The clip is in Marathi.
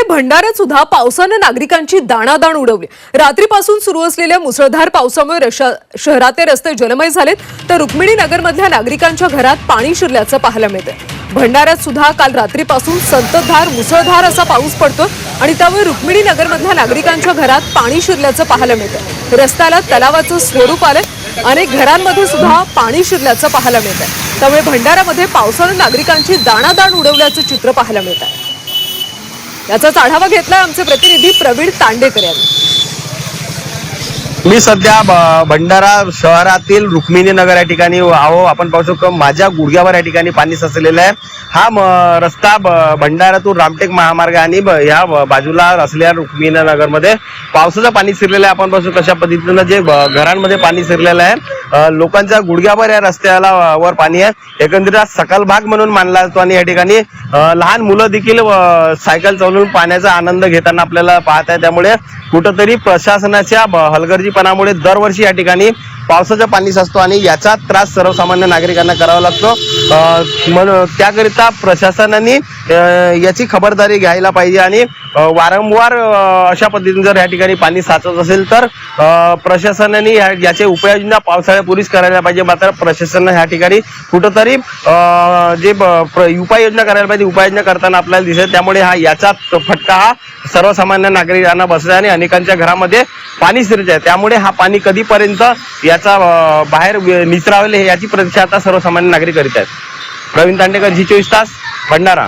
इकडे भंडाऱ्यात सुद्धा पावसानं नागरिकांची दाणादाण उडवली. रात्रीपासून सुरू असलेल्या मुसळधार पावसामुळे शहरातले रस्ते जलमय झालेत. तर रुक्मिणी नगरमधल्या नागरिकांच्या घरात पाणी शिरल्याचं पाहायला मिळतंय. भंडाऱ्यात सुद्धा काल रात्रीपासून संततधार मुसळधार असा पाऊस पडतो आणि त्यामुळे रुक्मिणी नगरमधल्या नागरिकांच्या घरात पाणी शिरल्याचं पाहायला मिळतं रस्त्याला तलावाचं स्वरूप आलंय. अनेक घरांमध्ये सुद्धा पाणी शिरल्याचं पाहायला मिळतंय. त्यामुळे भंडाऱ्यामध्ये पावसानं नागरिकांची दाणादाण उडवल्याचं चित्र पाहायला मिळतं याचाच आढावा घेतलाय आमचे प्रतिनिधी प्रवीण तांडेकर यांनी. मी सध्या ब- भंडारा शहरातील रुक्मिणी नगर या ठिकाणी आहो. आपण पाहू शकतो माझ्या गुडघ्यावर या ठिकाणी पाणी साचलेलं आहे. हा म- रस्ता भंडाऱ्यातून रामटेक महामार्ग आणि या बाजूला असलेल्या रुक्मिणी नगरमध्ये पावसाचं पाणी शिरलेलं आहे. आपण पाहू शकतो कशा पद्धतीनं जे घरांमध्ये पाणी शिरलेलं आहे. लोकांच्या गुडघ्याभर या रस्त्याला वर पाणी आहे. एकंदरीत सकल भाग म्हणून मानला जातो आणि या ठिकाणी लहान मुलं देखील सायकल चालवून पाण्याचा आनंद घेताना आपल्याला पाहत आहे. त्यामुळे कुठंतरी प्रशासनाच्या हलगर्जीपणामुळे दरवर्षी या ठिकाणी पावसाचं पाणी साचतो आणि याचा त्रास सर्वसामान्य नागरिकांना करावा लागतो. म्हणून त्याकरिता प्रशासनाने याची खबरदारी घ्यायला पाहिजे आणि वारंवार अशा पद्धतीने जर या ठिकाणी पाणी साचत असेल तर प्रशासनाने या- याची उपाययोजना पावसाळ्यापूर्वीच करायला पाहिजे. मात्र प्रशासन ह्या ठिकाणी कुठंतरी जे ब- प्र- उपाययोजना करायला पाहिजे उपाययोजना करताना आपल्याला दिसेल त्यामुळे हा याचा फटका हा सर्वसामान्य नागरिकांना बसला आणि अनेकांच्या घरामध्ये पाणी शिरत आहे. त्यामुळे हा पाणी कधीपर्यंत याचा बाहेर वि- निचरावेल हे याची प्रतीक्षा आता सर्वसामान्य नागरिक करीत आहेत. प्रवीण तांडेकर जी चोवीस तास भंडारा.